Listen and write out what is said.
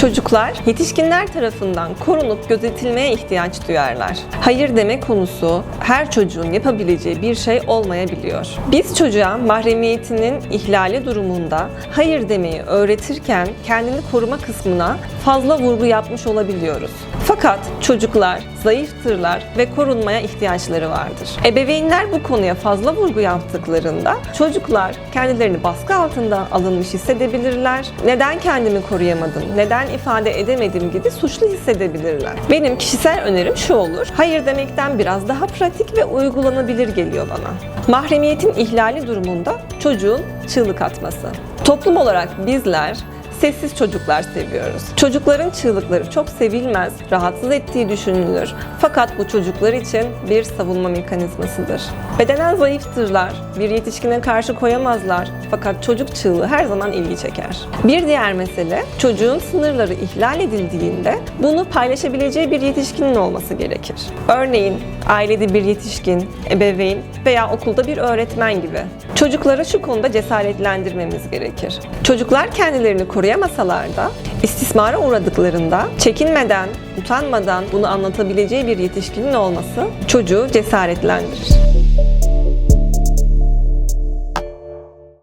Çocuklar yetişkinler tarafından korunup gözetilmeye ihtiyaç duyarlar. Hayır deme konusu her çocuğun yapabileceği bir şey olmayabiliyor. Biz çocuğa mahremiyetinin ihlali durumunda hayır demeyi öğretirken kendini koruma kısmına fazla vurgu yapmış olabiliyoruz. Fakat çocuklar zayıftırlar ve korunmaya ihtiyaçları vardır. Ebeveynler bu konuya fazla vurgu yaptıklarında çocuklar kendilerini baskı altında alınmış hissedebilirler. Neden kendimi koruyamadım, neden ifade edemedim gibi suçlu hissedebilirler. Benim kişisel önerim şu olur. Hayır demekten biraz daha pratik ve uygulanabilir geliyor bana. Mahremiyetin ihlali durumunda çocuğun çığlık atması. Toplum olarak bizler sessiz çocuklar seviyoruz. Çocukların çığlıkları çok sevilmez, rahatsız ettiği düşünülür. Fakat bu çocuklar için bir savunma mekanizmasıdır. Bedenen zayıftırlar, bir yetişkine karşı koyamazlar. Fakat çocuk çığlığı her zaman ilgi çeker. Bir diğer mesele, çocuğun sınırları ihlal edildiğinde bunu paylaşabileceği bir yetişkinin olması gerekir. Örneğin ailede bir yetişkin, ebeveyn veya okulda bir öğretmen gibi. Çocukları şu konuda cesaretlendirmemiz gerekir. Çocuklar kendilerini koruyamasalar da istismara uğradıklarında çekinmeden, utanmadan bunu anlatabileceği bir yetişkinin olması çocuğu cesaretlendirir.